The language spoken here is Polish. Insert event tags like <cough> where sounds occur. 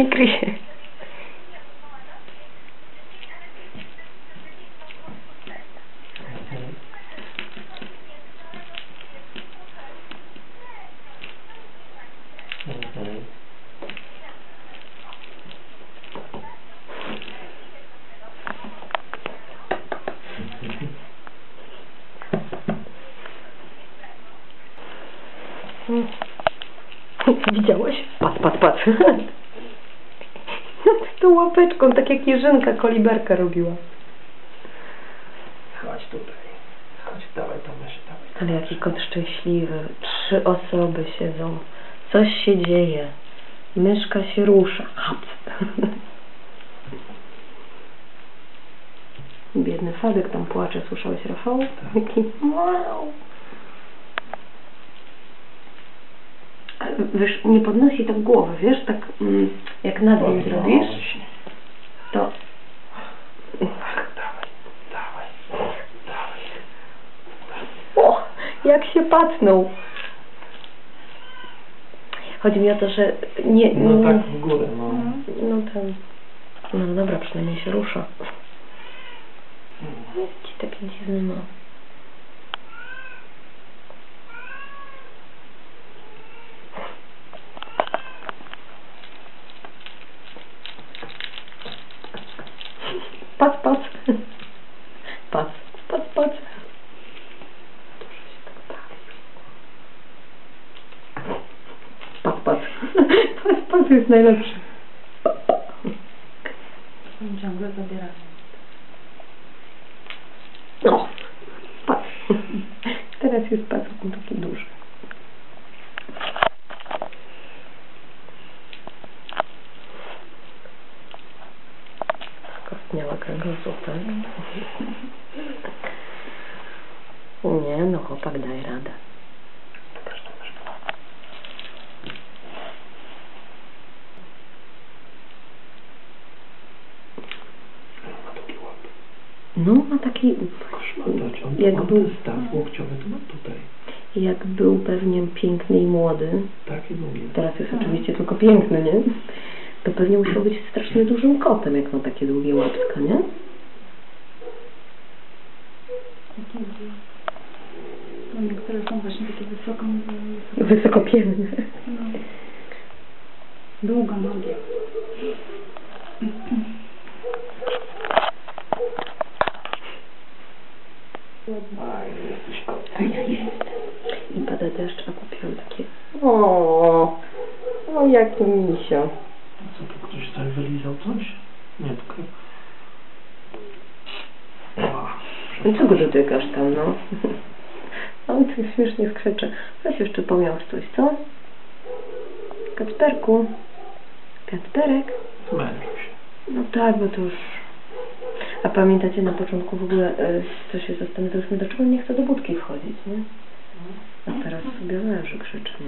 Не кричи. Виделась? Пац, пац, пац. Tą łapeczką, tak jak Jerzynka koliberka robiła. Chodź tutaj. Chodź, dawaj to myszy, dawaj. Ale jaki kot szczęśliwy. Trzy osoby siedzą. Coś się dzieje. Myszka się rusza. Hap. <laughs> Biedny Fadek tam płacze. Słyszałeś, Rafał? Taki wow. Ale Wiesz, nie podnosi tak głowy, wiesz, tak mm, jak nad nim zrobisz, to Dawaj, dawaj, dawaj. o, jak się patnął. Chodzi mi o to, że nie... No nie tak w górę, no. No ten. No dobra, przynajmniej się rusza. Jest ci taki dziwny no. Patrz, patrz. Patrz, patrz, patrz. Patrz, patrz. Patrz, patrz, jest najlepszy. Ciągle zabierać. No, patrz. Teraz jest on taki duży. Skostniała kręgosłupa. Nie, no chłopak daj radę. Ma. No, ma taki, Jak on był- staw łokciowy to ma tutaj. jak był pewnie piękny i młody, Taki długi. teraz jest oczywiście tylko piękny, nie? To pewnie musiał być strasznie dużym kotem, jak ma takie długie łapska, nie? Takie, no niektóre są właśnie takie wysoko, Wysokopienne. no, długo nogi. A ja jest. I pada deszcz, a kupiłam takie... O, o jaki misio. Co tu ktoś tutaj wylizał coś? Nie, tylko... No co go dotykasz tam, no? <laughs> On tu śmiesznie skrzecze. Weź jeszcze pomiałeś coś, co? Kacperku. Kacperek. Zmęczył się. No tak, bo to już... A pamiętacie na początku w ogóle, e, co się zastanawialiśmy, dlaczego nie chce do budki wchodzić, nie? A teraz sobie leży grzecznie.